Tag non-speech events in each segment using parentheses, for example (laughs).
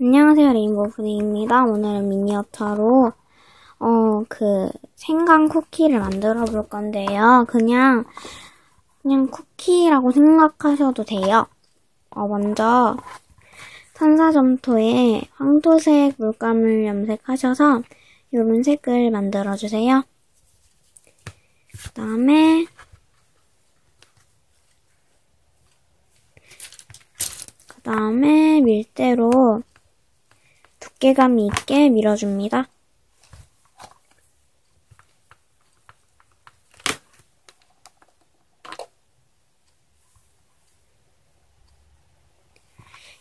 안녕하세요, 레인보우 푸딩입니다. 오늘은 미니어처로, 어, 그, 생강 쿠키를 만들어 볼 건데요. 그냥, 그냥 쿠키라고 생각하셔도 돼요. 어, 먼저, 산사점토에 황토색 물감을 염색하셔서, 이런 색을 만들어 주세요. 그 다음에, 그 다음에 밀대로 두께감이 있게 밀어줍니다.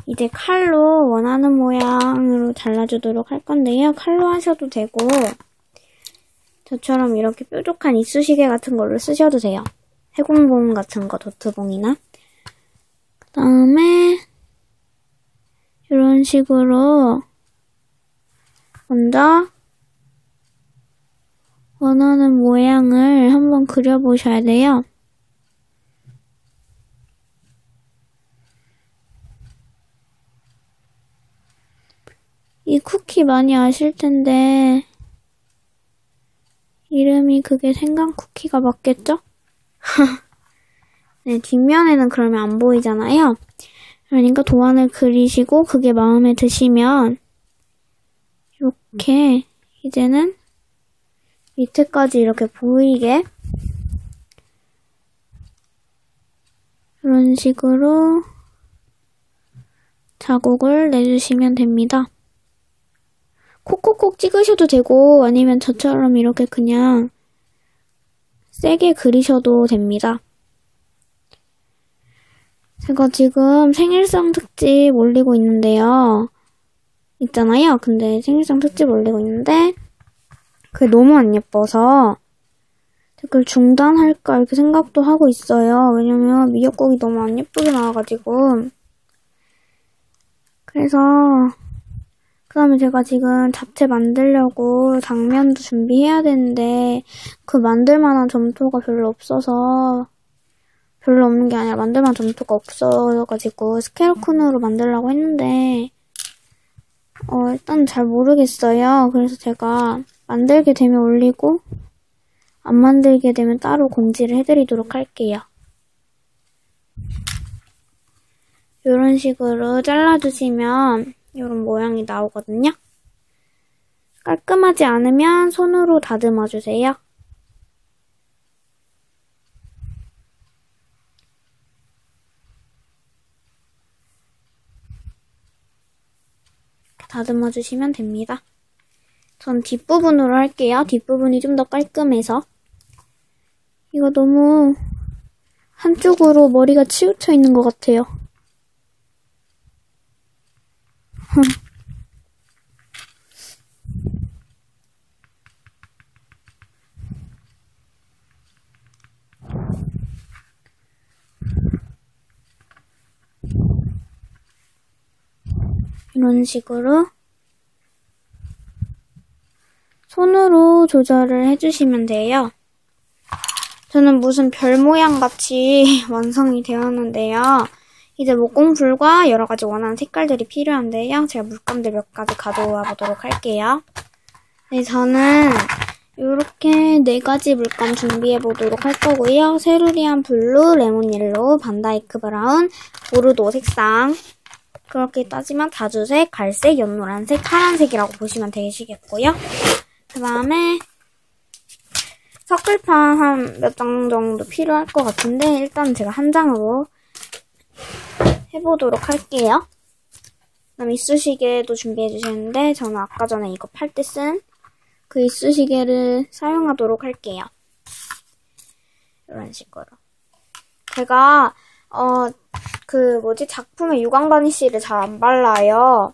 이제 칼로 원하는 모양으로 잘라주도록 할 건데요. 칼로 하셔도 되고 저처럼 이렇게 뾰족한 이쑤시개 같은 걸로 쓰셔도 돼요. 해공봉 같은 거, 도트봉이나. 그 다음에 이런 식으로 먼저 원하는 모양을 한번 그려보셔야 돼요. 이 쿠키 많이 아실 텐데 이름이 그게 생강 쿠키가 맞겠죠? (laughs) 네, 뒷면에는 그러면 안 보이잖아요. 그러니까 도안을 그리시고 그게 마음에 드시면 이렇게 이제는 밑에까지 이렇게 보이게 이런 식으로 자국을 내주시면 됩니다. 콕콕콕 찍으셔도 되고 아니면 저처럼 이렇게 그냥 세게 그리셔도 됩니다. 제가 지금 생일상 특집 올리고 있는데요. 있잖아요. 근데 생일상 특집 올리고 있는데 그게 너무 안 예뻐서 댓글 중단할까 이렇게 생각도 하고 있어요. 왜냐면 미역국이 너무 안 예쁘게 나와가지고 그래서 그 다음에 제가 지금 잡채 만들려고 당면도 준비해야 되는데 그 만들만한 점토가 별로 없어서 별로 없는 게 아니라 만들만한 점토가 없어가지고 스케일콘으로 만들려고 했는데 어 일단 잘 모르겠어요. 그래서 제가 만들게 되면 올리고 안 만들게 되면 따로 공지를 해드리도록 할게요. 이런 식으로 잘라주시면 이런 모양이 나오거든요. 깔끔하지 않으면 손으로 다듬어 주세요. 다듬어 주시면 됩니다. 전 뒷부분으로 할게요. 뒷부분이 좀 더 깔끔해서. 이거 너무 한쪽으로 머리가 치우쳐 있는 것 같아요. 이런 식으로 손으로 조절을 해주시면 돼요. 저는 무슨 별 모양 같이 (laughs) 완성이 되었는데요. 이제 목공풀과 여러 가지 원하는 색깔들이 필요한데요. 제가 물감들 몇 가지 가져와 보도록 할게요. 네, 저는 이렇게 네 가지 물감 준비해 보도록 할 거고요. 세루리안 블루, 레몬 옐로우, 반다이크 브라운, 보르도 색상. 그렇게 따지면 다주색, 갈색, 연노란색, 파란색이라고 보시면 되시겠고요. 그 다음에 서클판 한 몇 장 정도 필요할 것 같은데 일단 제가 한 장으로 해보도록 할게요. 그다음 이쑤시개도 준비해 주셨는데 저는 아까 전에 이거 팔 때 쓴 그 이쑤시개를 사용하도록 할게요. 이런 식으로. 제가 어 그 뭐지 작품에 유광 바니쉬를 잘 안 발라요.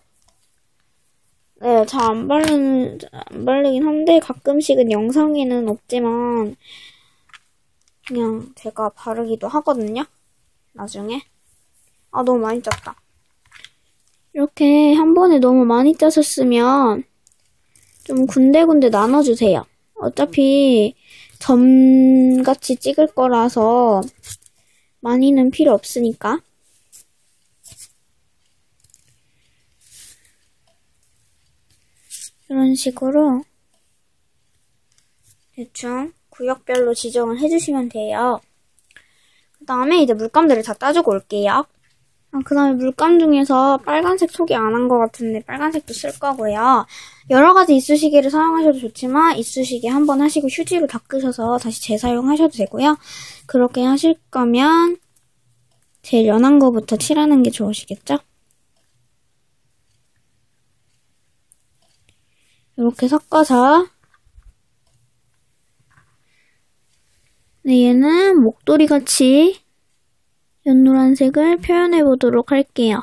네, 잘안 바르는 안 바르긴 한데 가끔씩은 영상에는 없지만 그냥 제가 바르기도 하거든요. 나중에. 아, 너무 많이 짰다. 이렇게 한 번에 너무 많이 짜셨으면 좀 군데군데 나눠주세요. 어차피 점같이 찍을 거라서 많이는 필요 없으니까. 이런 식으로 대충 구역별로 지정을 해주시면 돼요. 그 다음에 이제 물감들을 다 따주고 올게요. 아, 그 다음에 물감 중에서 빨간색 소개 안 한 것 같은데 빨간색도 쓸 거고요. 여러 가지 이쑤시개를 사용하셔도 좋지만 이쑤시개 한 번 하시고 휴지로 닦으셔서 다시 재사용하셔도 되고요. 그렇게 하실 거면 제일 연한 거부터 칠하는 게 좋으시겠죠? 이렇게 섞어서 네, 얘는 목도리 같이 연노란색을 표현해 보도록 할게요.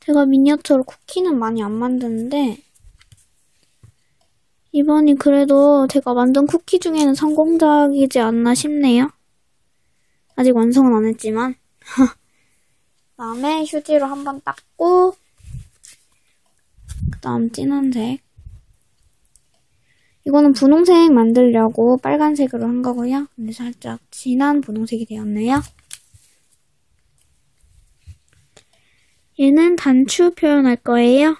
제가 미니어처로 쿠키는 많이 안 만드는데 이번이 그래도 제가 만든 쿠키 중에는 성공작이지 않나 싶네요. 아직 완성은 안 했지만 그 (laughs) 다음에 휴지로 한번 닦고 그 다음 진한색 이거는 분홍색 만들려고 빨간색으로 한 거고요. 근데 살짝 진한 분홍색이 되었네요. 얘는 단추 표현할 거예요.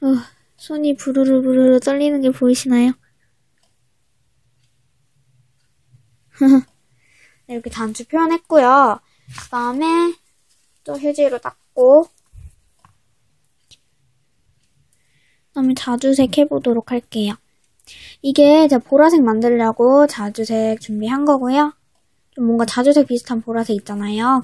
어, 손이 부르르 부르르 떨리는 게 보이시나요? (laughs) 이렇게 단추 표현했고요. 그 다음에 또 휴지로 닦고 그 다음에 자주색 해보도록 할게요. 이게 제가 보라색 만들려고 자주색 준비한 거고요. 좀 뭔가 자주색 비슷한 보라색 있잖아요.